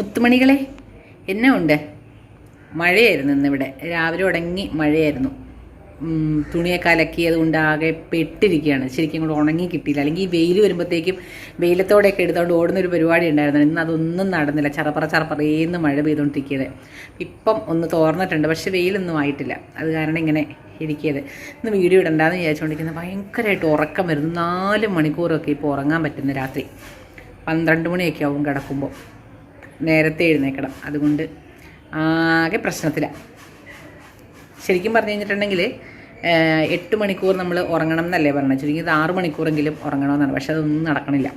മുത്തുമണികളെ എന്നെ ഉണ്ട്. മഴയായിരുന്നു ഇന്നിവിടെ. രാവിലെ ഉടങ്ങി മഴയായിരുന്നു. തുണിയൊക്കെ അലക്കിയത് കൊണ്ട് ആകെ പെട്ടിരിക്കുകയാണ്. ശരിക്കും കൂടെ ഉണങ്ങി കിട്ടിയില്ല. അല്ലെങ്കിൽ ഈ വെയിൽ വരുമ്പോഴത്തേക്കും വെയിലത്തോടെയൊക്കെ എടുത്തുകൊണ്ട് ഓടുന്നൊരു പരിപാടി ഉണ്ടായിരുന്നു. ഇന്ന് അതൊന്നും നടന്നില്ല. ചറപ്പറ ചറപ്പറേന്ന് മഴ പെയ്തുകൊണ്ടിരിക്കുന്നത് ഇപ്പം ഒന്ന് തോർന്നിട്ടുണ്ട്. പക്ഷേ വെയിലൊന്നും ആയിട്ടില്ല. അത് കാരണം ഇങ്ങനെ ഇരിക്കിയത് ഇന്ന് വീഡിയോ ഇടണ്ടെന്ന് വിചാരിച്ചുകൊണ്ടിരിക്കുന്നത് ഭയങ്കരമായിട്ട് ഉറക്കം വരുന്നു. നാല് മണിക്കൂറൊക്കെ ഇപ്പോൾ ഉറങ്ങാൻ പറ്റുന്ന രാത്രി. പന്ത്രണ്ട് മണിയൊക്കെ ആവും കിടക്കുമ്പോൾ. നേരത്തെ എഴുന്നേക്കണം. അതുകൊണ്ട് ആകെ പ്രശ്നത്തിലാണ് ശരിക്കും പറഞ്ഞു കഴിഞ്ഞിട്ടുണ്ടെങ്കിൽ എട്ട് മണിക്കൂർ നമ്മൾ ഉറങ്ങണം എന്നല്ലേ പറഞ്ഞത്. ചുരുങ്ങിയത് ആറ് മണിക്കൂറെങ്കിലും ഉറങ്ങണമെന്നാണ് പക്ഷെ അതൊന്നും നടക്കണില്ല.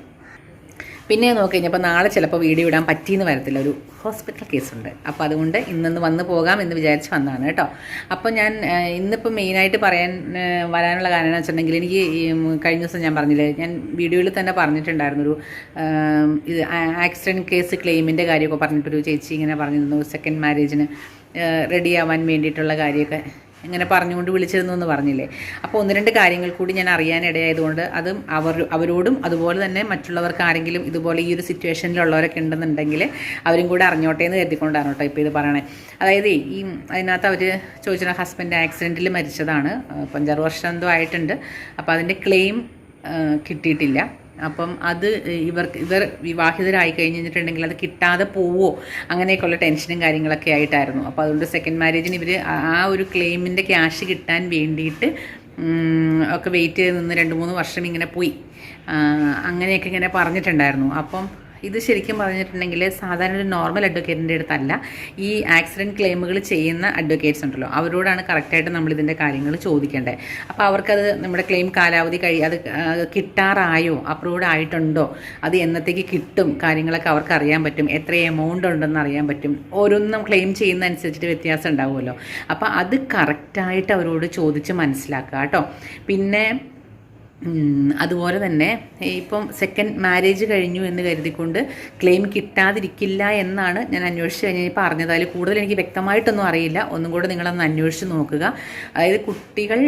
പിന്നെ നോക്കി കഴിഞ്ഞപ്പോൾ നാളെ ചിലപ്പോൾ വീഡിയോ ഇടാൻ പറ്റിയെന്ന് വരത്തില്ല. ഒരു ഹോസ്പിറ്റൽ കേസുണ്ട് അപ്പോൾ അതുകൊണ്ട് ഇന്നൊന്ന് വന്ന് പോകാം എന്ന് വിചാരിച്ച് വന്നതാണ് കേട്ടോ. അപ്പോൾ ഞാൻ ഇന്നിപ്പോൾ മെയിനായിട്ട് പറയാൻ വരാനുള്ള കാരണം എന്ന് വെച്ചിട്ടുണ്ടെങ്കിൽ എനിക്ക് കഴിഞ്ഞ ദിവസം ഞാൻ പറഞ്ഞില്ലേ ഞാൻ വീഡിയോയിൽ തന്നെ പറഞ്ഞിട്ടുണ്ടായിരുന്നു ഒരു ഇത് ആക്സിഡന്റ് കേസ് ക്ലെയിമിന്റെ കാര്യമൊക്കെ പറഞ്ഞിട്ടൊരു ചേച്ചി ഇങ്ങനെ പറഞ്ഞിരുന്നു സെക്കൻഡ് മാരേജിന് റെഡിയാവാൻ വേണ്ടിയിട്ടുള്ള കാര്യമൊക്കെ. ഇങ്ങനെ പറഞ്ഞുകൊണ്ട് വിളിച്ചിരുന്നു എന്ന് പറഞ്ഞില്ലേ? അപ്പോൾ ഒന്ന് രണ്ട് കാര്യങ്ങൾ കൂടി ഞാൻ അറിയാനിടയായതുകൊണ്ട് അതും അവർ അവരോടും അതുപോലെ തന്നെ മറ്റുള്ളവർക്ക് ആരെങ്കിലും ഇതുപോലെ ഈ ഒരു സിറ്റുവേഷനിലുള്ളവരൊക്കെ ഉണ്ടെന്നുണ്ടെങ്കിൽ അവരും കൂടെ അറിഞ്ഞോട്ടെ എന്ന് കരുതിക്കൊണ്ടാണ് കേട്ടോ ഇപ്പോൾ ഇത് പറയണേ. അതായത് ഈ അതിനകത്ത് അവർ ചോദിച്ചത് ഹസ്ബൻഡ് ആക്സിഡന്റിൽ മരിച്ചതാണ്. അഞ്ചാറ് വർഷം എന്തോ ആയിട്ടുണ്ട്. അപ്പോൾ അതിന്റെ ക്ലെയിം കിട്ടിയിട്ടില്ല. അപ്പം അത് ഇവർക്ക് ഇവർ വിവാഹിതരായി കഴിഞ്ഞിട്ടുണ്ടെങ്കിൽ അത് കിട്ടാതെ പോവോ? അങ്ങനെയൊക്കെയുള്ള ടെൻഷനും കാര്യങ്ങളൊക്കെ ആയിട്ടായിരുന്നു. അപ്പോൾ അതുകൊണ്ട് സെക്കൻഡ് മാരേജിന് ഇവർ ആ ഒരു ക്ലെയിമിന്റെ ക്യാഷ് കിട്ടാൻ വേണ്ടിയിട്ട് ഒക്കെ വെയിറ്റ് ചെയ്ത് നിന്ന് രണ്ട് മൂന്ന് വർഷം ഇങ്ങനെ പോയി. അങ്ങനെയൊക്കെ ഇങ്ങനെ പറഞ്ഞിട്ടുണ്ടായിരുന്നു. അപ്പം ഇത് ശരിക്കും പറഞ്ഞിട്ടുണ്ടെങ്കിൽ സാധാരണ ഒരു നോർമൽ അഡ്വക്കേറ്റിന്റെ അടുത്തല്ല. ഈ ആക്സിഡന്റ് ക്ലെയിമുകൾ ചെയ്യുന്ന അഡ്വക്കേറ്റ്സ് ഉണ്ടല്ലോ. അവരോടാണ് കറക്റ്റായിട്ട് നമ്മൾ ഇതിന്റെ കാര്യങ്ങൾ ചോദിക്കേണ്ടത്. അപ്പോൾ അവർക്കത് നമ്മുടെ ക്ലെയിം കാലാവധി കഴി അത് കിട്ടാറായോ? അപ്രൂവ്ഡ് ആയിട്ടുണ്ടോ? അത് എന്നത്തേക്ക് കിട്ടും? കാര്യങ്ങളൊക്കെ അവർക്ക് അറിയാൻ പറ്റും. എത്ര എമൗണ്ട് ഉണ്ടെന്ന് അറിയാൻ പറ്റും. ഓരോന്നും ക്ലെയിം ചെയ്യുന്ന അനുസരിച്ചിട്ട് വ്യത്യാസം ഉണ്ടാവുമല്ലോ. അപ്പോൾ അത് കറക്റ്റായിട്ട് അവരോട് ചോദിച്ച് മനസ്സിലാക്കുക കേട്ടോ. പിന്നെ അതുപോലെ തന്നെ ഇപ്പം സെക്കൻഡ് മാരേജ് കഴിഞ്ഞു എന്ന് കരുതിക്കൊണ്ട് ക്ലെയിം കിട്ടാതിരിക്കില്ല എന്നാണ് ഞാൻ അന്വേഷിച്ച് കഴിഞ്ഞാൽ പറഞ്ഞത്. അതിൽ കൂടുതൽ എനിക്ക് വ്യക്തമായിട്ടൊന്നും അറിയില്ല. ഒന്നും കൂടെ നിങ്ങളൊന്ന് അന്വേഷിച്ച് നോക്കുക. അതായത് കുട്ടികൾ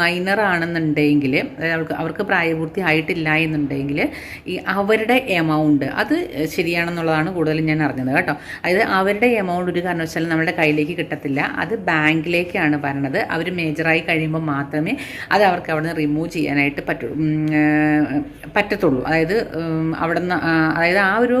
മൈനർ ആണെന്നുണ്ടെങ്കിൽ അവർക്ക് അവർക്ക് പ്രായപൂർത്തി ആയിട്ടില്ല എന്നുണ്ടെങ്കിൽ ഈ അവരുടെ എമൗണ്ട് അത് ശരിയാണെന്നുള്ളതാണ് കൂടുതലും ഞാൻ അറിഞ്ഞത് കേട്ടോ. അതായത് അവരുടെ എമൗണ്ട് ഒരു കാരണവശാലും നമ്മുടെ കയ്യിലേക്ക് കിട്ടത്തില്ല. അത് ബാങ്കിലേക്കാണ് വരണത്. അവർ മേജറായി കഴിയുമ്പോൾ മാത്രമേ അത് അവർക്ക് അവിടെ നിന്ന് റിമൂവ് ചെയ്യാനായിട്ട് പറ്റൂ പറ്റത്തുള്ളൂ. അതായത് അവിടെ നിന്ന് അതായത് ആ ഒരു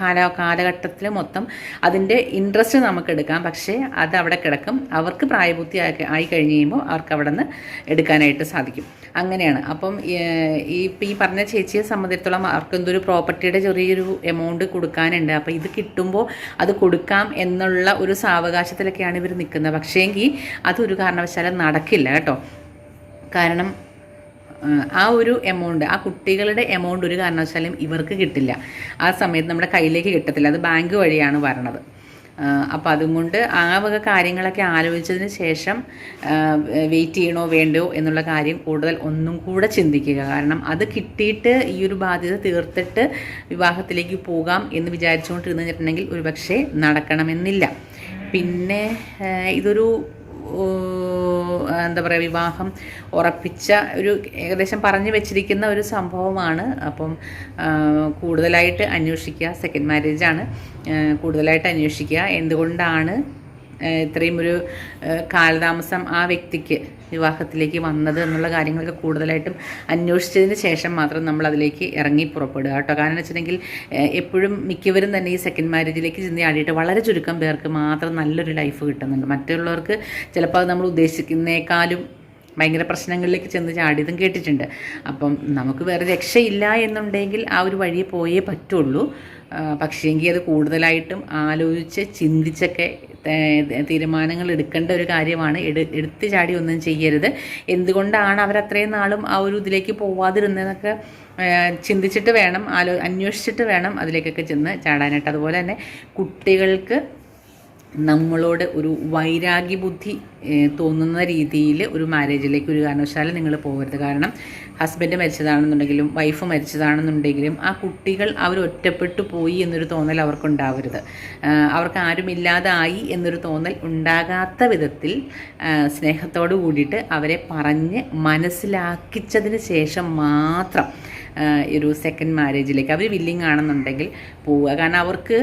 കാല കാലഘട്ടത്തിൽ മൊത്തം അതിന്റെ ഇൻട്രസ്റ്റ് നമുക്ക് എടുക്കാം. പക്ഷേ അത് അവിടെ കിടക്കും. അവർക്ക് പ്രായപൂർത്തി ആയി കഴിഞ്ഞ് കഴിയുമ്പോൾ അവർക്ക് അവിടെ നിന്ന് എടുക്കാനായിട്ട് സാധിക്കും. അങ്ങനെയാണ്. അപ്പം ഈ ഇപ്പം ഈ പറഞ്ഞ ചേച്ചിയെ സംബന്ധിച്ചിടത്തോളം അവർക്ക് എന്തൊരു പ്രോപ്പർട്ടിയുടെ ചെറിയൊരു എമൗണ്ട് കൊടുക്കാനുണ്ട്. അപ്പോൾ ഇത് കിട്ടുമ്പോൾ അത് കൊടുക്കാം എന്നുള്ള ഒരു സാവകാശത്തിലൊക്കെയാണ് ഇവർ നിൽക്കുന്നത് പക്ഷേങ്കിൽ അതൊരു കാരണവശാലും നടക്കില്ല കേട്ടോ. കാരണം ആ, ഒരു എമൗണ്ട് ആ കുട്ടികളുടെ എമൗണ്ട് ഒരു കാരണവശാലും ഇവർക്ക് കിട്ടില്ല. ആ സമയത്ത് നമ്മുടെ കയ്യിലേക്ക് കിട്ടത്തില്ല. അത് ബാങ്ക് വഴിയാണ് വരണത്. അപ്പോൾ അതുകൊണ്ട് ആ വക കാര്യങ്ങളൊക്കെ ആലോചിച്ചതിന് ശേഷം വെയിറ്റ് ചെയ്യണോ വേണ്ടോ എന്നുള്ള കാര്യം കൂടുതൽ ഒന്നും കൂടെ ചിന്തിക്കുക. കാരണം അത് കിട്ടിയിട്ട് ഈ ഒരു ബാധ്യത തീർത്തിട്ട് വിവാഹത്തിലേക്ക് പോകാം എന്ന് വിചാരിച്ചുകൊണ്ടിരുന്നിട്ടുണ്ടെങ്കിൽ ഒരുപക്ഷെ നടക്കണമെന്നില്ല. പിന്നെ ഇതൊരു എന്താ പറയുക വിവാഹം ഉറപ്പിച്ച ഒരു ഏകദേശം പറഞ്ഞു വെച്ചിരിക്കുന്ന ഒരു സംഭവമാണ്. അപ്പം കൂടുതലായിട്ട് അന്വേഷിക്കുക. സെക്കൻഡ് മാരേജാണ് കൂടുതലായിട്ട് അന്വേഷിക്കുക. എന്തുകൊണ്ടാണ് ഇത്രയും ഒരു കാലതാമസം ആ വ്യക്തിക്ക് വിവാഹത്തിലേക്ക് വന്നത് എന്നുള്ള കാര്യങ്ങളൊക്കെ കൂടുതലായിട്ടും അന്വേഷിച്ചതിന് ശേഷം മാത്രം നമ്മൾ അതിലേക്ക് ഇറങ്ങി പുറപ്പെടുക കേട്ടോ. കാരണം വെച്ചിട്ടുണ്ടെങ്കിൽ എപ്പോഴും മിക്കവരും തന്നെ ഈ സെക്കൻഡ് മാരേജിലേക്ക് ചെന്ന് ആടിയിട്ട് വളരെ ചുരുക്കം പേർക്ക് മാത്രം നല്ലൊരു ലൈഫ് കിട്ടുന്നുണ്ട്. മറ്റുള്ളവർക്ക് ചിലപ്പോൾ നമ്മൾ ഉദ്ദേശിക്കുന്നേക്കാളും ഭയങ്കര പ്രശ്നങ്ങളിലേക്ക് ചെന്ന് ചാടിയതും കേട്ടിട്ടുണ്ട്. അപ്പം നമുക്ക് വേറെ രക്ഷയില്ല എന്നുണ്ടെങ്കിൽ ആ ഒരു വഴിയെ പോയേ പറ്റുള്ളൂ. പക്ഷേങ്കിൽ അത് കൂടുതലായിട്ടും ആലോചിച്ച് ചിന്തിച്ചൊക്കെ തീരുമാനങ്ങൾ എടുക്കേണ്ട ഒരു കാര്യമാണ്. എടുത്തു ചാടി ഒന്നും ചെയ്യരുത്. എന്തുകൊണ്ടാണ് അവരത്രയും നാളും ആ ഒരു ഇതിലേക്ക് പോവാതിരുന്നതെന്നൊക്കെ ചിന്തിച്ചിട്ട് വേണം ആലോ അന്വേഷിച്ചിട്ട് വേണം അതിലേക്കൊക്കെ ചെന്ന് ചാടാനായിട്ട്. അതുപോലെ തന്നെ കുട്ടികൾക്ക് നമ്മളോട് ഒരു വൈരാഗ്യ ബുദ്ധി തോന്നുന്ന രീതിയിൽ ഒരു മാരേജിലേക്ക് ഒരു കാരണവശാലും നിങ്ങൾ പോകരുത്. കാരണം ഹസ്ബൻഡ് മരിച്ചതാണെന്നുണ്ടെങ്കിലും വൈഫ് മരിച്ചതാണെന്നുണ്ടെങ്കിലും ആ കുട്ടികൾ അവർ ഒറ്റപ്പെട്ടു പോയി എന്നൊരു തോന്നൽ അവർക്കുണ്ടാവരുത്. അവർക്ക് ആരുമില്ലാതായി എന്നൊരു തോന്നൽ ഉണ്ടാകാത്ത വിധത്തിൽ സ്നേഹത്തോട് കൂടിയിട്ട് അവരെ പറഞ്ഞ് മനസ്സിലാക്കിച്ചതിന് ശേഷം മാത്രം ഒരു സെക്കൻഡ് മാരേജിലേക്ക് അവർ വില്ലിങ് ആണെന്നുണ്ടെങ്കിൽ പോവുക. കാരണം അവർക്ക്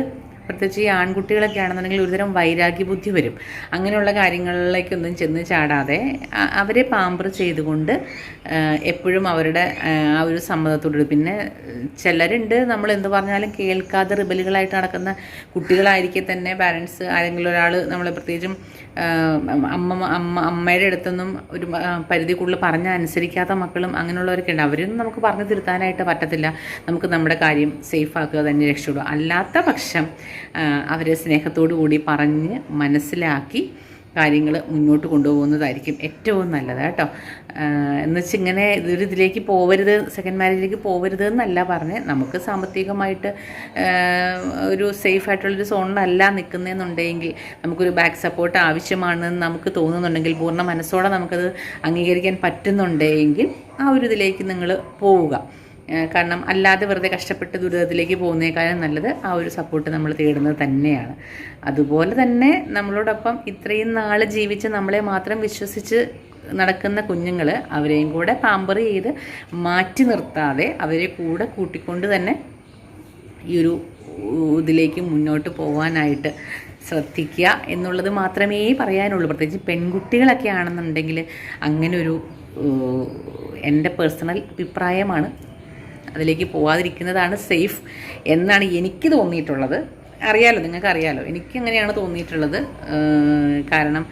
പ്രത്യേകിച്ച് ഈ ആൺകുട്ടികളൊക്കെ ആണെന്നുണ്ടെങ്കിൽ ഒരുതരം വൈരാഗ്യ ബുദ്ധി വരും. അങ്ങനെയുള്ള കാര്യങ്ങളിലേക്കൊന്നും ചെന്ന് ചാടാതെ അവരെ പാമ്പർ ചെയ്തുകൊണ്ട് എപ്പോഴും അവരുടെ ആ, ഒരു സമ്മതത്തോട് പിന്നെ ചിലരുണ്ട് നമ്മൾ എന്ത് പറഞ്ഞാലും കേൾക്കാതെ റിബലുകളായിട്ട് നടക്കുന്ന കുട്ടികളായിരിക്കെ തന്നെ പാരൻസ് ആരെങ്കിലും ഒരാൾ നമ്മളെ പ്രത്യേകിച്ചും അമ്മ അമ്മ അമ്മയുടെ അടുത്തൊന്നും ഒരു പരിധി കൂടുതൽ പറഞ്ഞാൽ അനുസരിക്കാത്ത മക്കളും അങ്ങനെയുള്ളവരൊക്കെ ഉണ്ട്. അവരൊന്നും നമുക്ക് പറഞ്ഞു തിരുത്താനായിട്ട് പറ്റത്തില്ല. നമുക്ക് നമ്മുടെ കാര്യം സേഫ് ആക്കുക തന്നെ രക്ഷപ്പെടുക. അല്ലാത്ത പക്ഷം അവരെ സ്നേഹത്തോടു കൂടി പറഞ്ഞ് മനസ്സിലാക്കി കാര്യങ്ങൾ മുന്നോട്ട് കൊണ്ടുപോകുന്നതായിരിക്കും ഏറ്റവും നല്ലത് കേട്ടോ. വെച്ചാൽ ഇങ്ങനെ ഇതൊരു ഇതിലേക്ക് പോവരുത് സെക്കൻഡ് മാരേജിലേക്ക് പോവരുത് എന്നല്ല പറഞ്ഞ് നമുക്ക് സാമ്പത്തികമായിട്ട് ഒരു സേഫ് ആയിട്ടുള്ളൊരു സോണിലല്ല നിൽക്കുന്നതെന്നുണ്ടെങ്കിൽ നമുക്കൊരു ബാക്ക് സപ്പോർട്ട് ആവശ്യമാണെന്ന് നമുക്ക് തോന്നുന്നുണ്ടെങ്കിൽ പൂർണ മനസ്സോടെ നമുക്കത് അംഗീകരിക്കാൻ പറ്റുന്നുണ്ടെങ്കിൽ ആ ഒരു ഇതിലേക്ക് നിങ്ങൾ പോവുക. കാരണം അല്ലാതെ വെറുതെ കഷ്ടപ്പെട്ട് ദുരിതത്തിലേക്ക് പോകുന്നേക്കാളും നല്ലത് ആ ഒരു സപ്പോർട്ട് നമ്മൾ തേടുന്നത് തന്നെയാണ്. അതുപോലെ തന്നെ നമ്മളോടൊപ്പം ഇത്രയും നാൾ ജീവിച്ച് നമ്മളെ മാത്രം വിശ്വസിച്ച് നടക്കുന്ന കുഞ്ഞുങ്ങൾ അവരെയും കൂടെ പാമ്പർ ചെയ്ത് മാറ്റി നിർത്താതെ അവരെ കൂടെ കൂട്ടിക്കൊണ്ട് തന്നെ ഈ ഒരു ഇതിലേക്ക് മുന്നോട്ട് പോകാനായിട്ട് ശ്രദ്ധിക്കുക എന്നുള്ളത് മാത്രമേ പറയാനുള്ളൂ. പ്രത്യേകിച്ച് പെൺകുട്ടികളൊക്കെ ആണെന്നുണ്ടെങ്കിൽ അങ്ങനൊരു എന്റെ പേഴ്സണൽ അഭിപ്രായമാണ്. അതിലേക്ക് പോവാതിരിക്കുന്നതാണ് സേഫ് എന്നാണ് എനിക്ക് തോന്നിയിട്ടുള്ളത്. അറിയാലോ നിങ്ങൾക്ക് അറിയാലോ എനിക്ക് അങ്ങനെയാണ് തോന്നിയിട്ടുള്ളത് കാരണം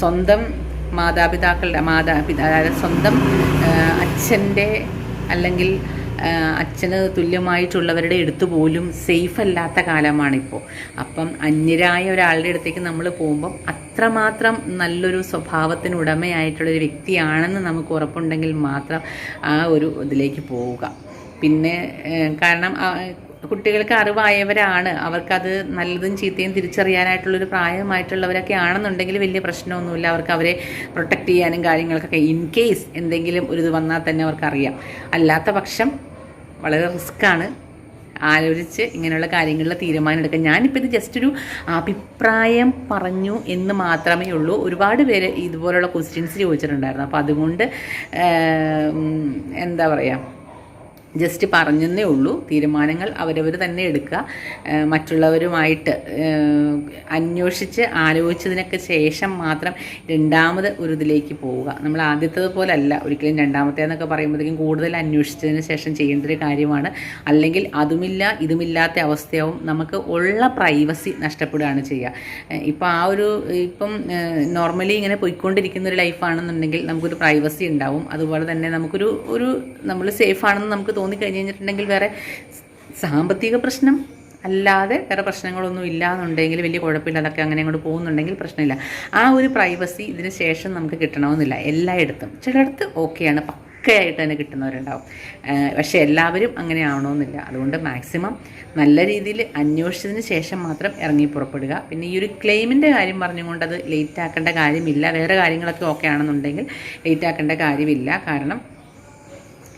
സ്വന്തം മാതാപിതാക്കളുടെ മാതാപിതാ സ്വന്തം അച്ഛന്റെ അല്ലെങ്കിൽ അച്ഛന് തുല്യമായിട്ടുള്ളവരുടെ അടുത്ത് പോലും സേഫ് അല്ലാത്ത കാലമാണിപ്പോൾ അപ്പം അന്യരായ ഒരാളുടെ അടുത്തേക്ക് നമ്മൾ പോകുമ്പം അത്രമാത്രം നല്ലൊരു സ്വഭാവത്തിന് ഉടമയായിട്ടുള്ളൊരു വ്യക്തിയാണെന്ന് നമുക്ക് ഉറപ്പുണ്ടെങ്കിൽ മാത്രം ആ ഒരു ഇതിലേക്ക് പോവുക. പിന്നെ കാരണം കുട്ടികൾക്ക് അറിവായവരാണ്. അവർക്കത് നല്ലതും ചീത്തയും തിരിച്ചറിയാനായിട്ടുള്ളൊരു പ്രായമായിട്ടുള്ളവരൊക്കെ ആണെന്നുണ്ടെങ്കിൽ വലിയ പ്രശ്നമൊന്നുമില്ല. അവർക്ക് അവരെ പ്രൊട്ടക്റ്റ് ചെയ്യാനും കാര്യങ്ങൾക്കൊക്കെ ഇൻ കേസ് എന്തെങ്കിലും ഒരു ഇത് വന്നാൽ തന്നെ അവർക്കറിയാം. അല്ലാത്ത പക്ഷം വളരെ റിസ്ക്കാണ് ആലോചിച്ച് ഇങ്ങനെയുള്ള കാര്യങ്ങളിൽ തീരുമാനം എടുക്കുക ഞാനിപ്പോൾ ഇത് ജസ്റ്റ് ഒരു അഭിപ്രായം പറഞ്ഞു എന്ന് മാത്രമേ ഉള്ളൂ. ഒരുപാട് പേര് ഇതുപോലുള്ള ക്വസ്റ്റ്യൻസ് ചോദിച്ചിട്ടുണ്ടായിരുന്നു. അപ്പോൾ അതുകൊണ്ട് എന്താ പറയുക ജസ്റ്റ് പറഞ്ഞെന്നേ ഉള്ളൂ. തീരുമാനങ്ങൾ അവരവർ തന്നെ എടുക്കുക. മറ്റുള്ളവരുമായിട്ട് അന്വേഷിച്ച് ആലോചിച്ചതിനൊക്കെ ശേഷം മാത്രം രണ്ടാമത് ഒരു ഇതിലേക്ക് പോവുക. നമ്മൾ ആദ്യത്തേത് പോലല്ല. ഒരിക്കലും രണ്ടാമത്തെ എന്നൊക്കെ പറയുമ്പോഴത്തേക്കും കൂടുതൽ അന്വേഷിച്ചതിന് ശേഷം ചെയ്യേണ്ട ഒരു കാര്യമാണ്. അല്ലെങ്കിൽ അതുമില്ല ഇതുമില്ലാത്ത അവസ്ഥയാവും. നമുക്ക് ഉള്ള പ്രൈവസി നഷ്ടപ്പെടുകയാണ് ചെയ്യുക. ഇപ്പോൾ ആ ഒരു ഇപ്പം നോർമലി ഇങ്ങനെ പോയിക്കൊണ്ടിരിക്കുന്ന ഒരു ലൈഫാണെന്നുണ്ടെങ്കിൽ നമുക്കൊരു പ്രൈവസി ഉണ്ടാവും. അതുപോലെ തന്നെ നമുക്കൊരു ഒരു നമ്മൾ സേഫ് ആണെന്ന് നമുക്ക് തോന്നിക്കഴിഞ്ഞ് കഴിഞ്ഞിട്ടുണ്ടെങ്കിൽ വേറെ സാമ്പത്തിക പ്രശ്നം അല്ലാതെ വേറെ പ്രശ്നങ്ങളൊന്നും ഇല്ല എന്നുണ്ടെങ്കിൽ വലിയ കുഴപ്പമില്ല. അതൊക്കെ അങ്ങനെ അങ്ങോട്ട് പോകുന്നുണ്ടെങ്കിൽ പ്രശ്നമില്ല. ആ ഒരു പ്രൈവസി ഇതിന് ശേഷം നമുക്ക് കിട്ടണമെന്നില്ല. എല്ലായിടത്തും. ചിലയിടത്ത് ഓക്കെയാണ് പക്കയായിട്ട് തന്നെ കിട്ടുന്നവരുണ്ടാവും. പക്ഷേ എല്ലാവരും അങ്ങനെ ആവണമെന്നില്ല. അതുകൊണ്ട് മാക്സിമം നല്ല രീതിയിൽ അന്വേഷിച്ചതിന് ശേഷം മാത്രം ഇറങ്ങി പുറപ്പെടുക. പിന്നെ ഈ ഒരു ക്ലെയിമിന്റെ കാര്യം പറഞ്ഞുകൊണ്ട് അത് ലേറ്റ് ആക്കേണ്ട കാര്യമില്ല. വേറെ കാര്യങ്ങളൊക്കെ ഓക്കെ ആണെന്നുണ്ടെങ്കിൽ ലേറ്റ് ആക്കേണ്ട കാര്യമില്ല. കാരണം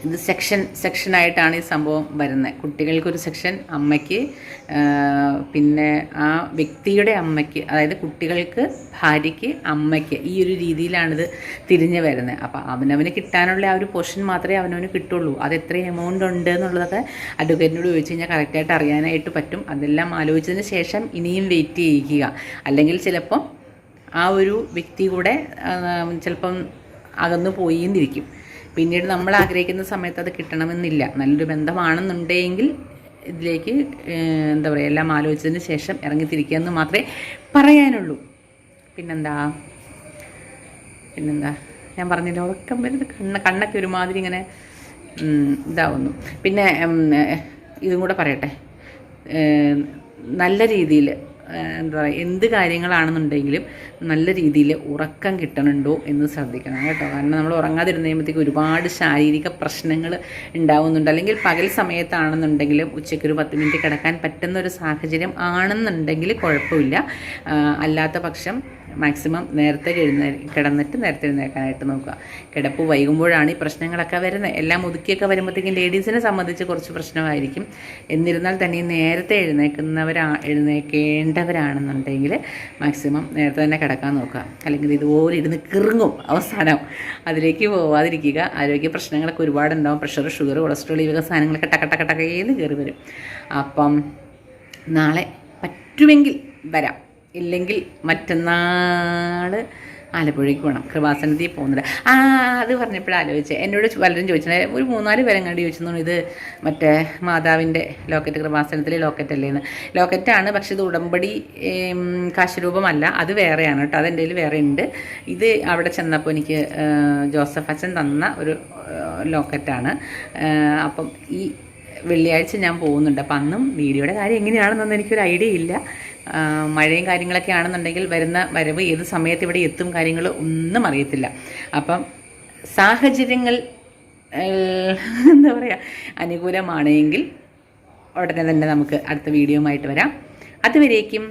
ഇത് സെക്ഷൻ സെക്ഷനായിട്ടാണ് ഈ സംഭവം വരുന്നത്. കുട്ടികൾക്കൊരു സെക്ഷൻ അമ്മയ്ക്ക് പിന്നെ ആ വ്യക്തിയുടെ അമ്മയ്ക്ക് അതായത് കുട്ടികൾക്ക് ഭാര്യയ്ക്ക് അമ്മയ്ക്ക് ഈ ഒരു രീതിയിലാണിത് തിരിഞ്ഞു വരുന്നത്. അപ്പോൾ അവനവന് കിട്ടാനുള്ള ആ ഒരു പോർഷൻ മാത്രമേ അവനവന് കിട്ടുള്ളൂ. അത് എത്ര എമൗണ്ട് ഉണ്ട് എന്നുള്ളതൊക്കെ അഡ്വക്കേറ്റിനോട് ചോദിച്ചു കഴിഞ്ഞാൽ കറക്റ്റായിട്ട് അറിയാനായിട്ട് പറ്റും. അതെല്ലാം ആലോചിച്ചതിന് ശേഷം ഇനിയും വെയിറ്റ് ചെയ്യിക്കുക അല്ലെങ്കിൽ ചിലപ്പം ആ ഒരു വ്യക്തി കൂടെ ചിലപ്പം അകന്നു പോയിന്നിരിക്കും പിന്നീട് നമ്മൾ ആഗ്രഹിക്കുന്ന സമയത്ത് അത് കിട്ടണമെന്നില്ല. നല്ലൊരു ബന്ധമാണെന്നുണ്ടെങ്കിൽ ഇതിലേക്ക് എന്താ പറയുക എല്ലാം ആലോചിച്ചതിന് ശേഷം ഇറങ്ങിത്തിരിക്കുക എന്ന് മാത്രമേ പറയാനുള്ളൂ. പിന്നെന്താ? പിന്നെന്താ? ഞാൻ പറഞ്ഞില്ല ഉറക്കം വരുന്നത് കണ്ണ കണ്ണൊക്കെ ഒരുമാതിരി ഇങ്ങനെ ഇതാവുന്നു. പിന്നെ ഇതും കൂടെ പറയട്ടെ. നല്ല രീതിയിൽ എന്താ പറയുക എന്ത് കാര്യങ്ങളാണെന്നുണ്ടെങ്കിലും നല്ല രീതിയിൽ ഉറക്കം കിട്ടണുണ്ടോ എന്ന് ശ്രദ്ധിക്കണം കേട്ടോ. കാരണം നമ്മൾ ഉറങ്ങാതിരുന്ന് കഴിയുമ്പോഴത്തേക്ക് ഒരുപാട് ശാരീരിക പ്രശ്നങ്ങൾ ഉണ്ടാവുന്നുണ്ട്. അല്ലെങ്കിൽ പകൽ സമയത്താണെന്നുണ്ടെങ്കിലും ഉച്ചയ്ക്ക് ഒരു പത്ത് മിനിറ്റ് കിടക്കാൻ പറ്റുന്ന ഒരു സാഹചര്യം ആണെന്നുണ്ടെങ്കിൽ കുഴപ്പമില്ല. അല്ലാത്ത പക്ഷം മാക്സിമം നേരത്തെ എഴുന്നേ കിടന്നിട്ട് നേരത്തെ എഴുന്നേൽക്കാനായിട്ട് നോക്കുക. കിടപ്പ് വൈകുമ്പോഴാണ് ഈ പ്രശ്നങ്ങളൊക്കെ വരുന്നത്. എല്ലാം ഒതുക്കിയൊക്കെ വരുമ്പോഴത്തേക്കും ലേഡീസിനെ സംബന്ധിച്ച് കുറച്ച് പ്രശ്നമായിരിക്കും. എന്നിരുന്നാൽ തന്നെ നേരത്തെ എഴുന്നേൽക്കുന്നവരാ എഴുന്നേൽക്കേണ്ടവരാണെന്നുണ്ടെങ്കിൽ മാക്സിമം നേരത്തെ തന്നെ കിടക്കാൻ നോക്കുക. അല്ലെങ്കിൽ ഇതുപോലെ ഇരുന്ന് കിറങ്ങും അവസാനം. അതിലേക്ക് പോവാതിരിക്കുക. ആരോഗ്യ പ്രശ്നങ്ങളൊക്കെ ഒരുപാടുണ്ടാവും. പ്രഷർ ഷുഗർ കൊളസ്ട്രോൾ ഈ സാധനങ്ങളൊക്കെ ടക്ക ടക്ക കയറി വരും. അപ്പം നാളെ പറ്റുമെങ്കിൽ വരാം. ഇല്ലെങ്കിൽ മറ്റന്നാൾ ആലപ്പുഴയ്ക്ക് പോകണം കൃപാസനത്തിൽ പോകുന്നില്ല ആ അത് പറഞ്ഞപ്പോഴാണ് ആലോചിച്ചത് എന്നോട് പലരും ചോദിച്ചിട്ടുണ്ട്. ഒരു മൂന്നാൽ പേരെ കണ്ട് ചോദിച്ചു ഇത് മറ്റേ മാതാവിന്റെ ലോക്കറ്റ് കൃപാസനത്തിലെ ലോക്കറ്റ് അല്ലേന്ന് ലോക്കറ്റാണ് പക്ഷെ ഇത് ഉടമ്പടി കാശരൂപമല്ല. അത് വേറെയാണ് കേട്ടോ. അതെന്റെ കയ്യിൽ വേറെ ഉണ്ട്. ഇത് അവിടെ ചെന്നപ്പോൾ എനിക്ക് ജോസഫ് അച്ഛൻ തന്ന ഒരു ലോക്കറ്റാണ്. അപ്പം ഈ വെള്ളിയാഴ്ച ഞാൻ പോകുന്നുണ്ട്. അപ്പം അന്നും വീഡിയോയുടെ കാര്യം എങ്ങനെയാണെന്നൊന്നും എനിക്കൊരു ഐഡിയ ഇല്ല. മഴയും കാര്യങ്ങളൊക്കെ ആണെന്നുണ്ടെങ്കിൽ വരുന്ന വരവ് ഏത് സമയത്ത് ഇവിടെ എത്തും കാര്യങ്ങൾ ഒന്നും അറിയത്തില്ല. അപ്പം സാഹചര്യങ്ങൾ എന്താ പറയുക അനുകൂലമാണെങ്കിൽ ഉടനെ തന്നെ നമുക്ക് അടുത്ത വീഡിയോ ആയിട്ട് വരാം. അതുവരേക്കും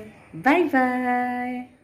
ബൈ ബൈ.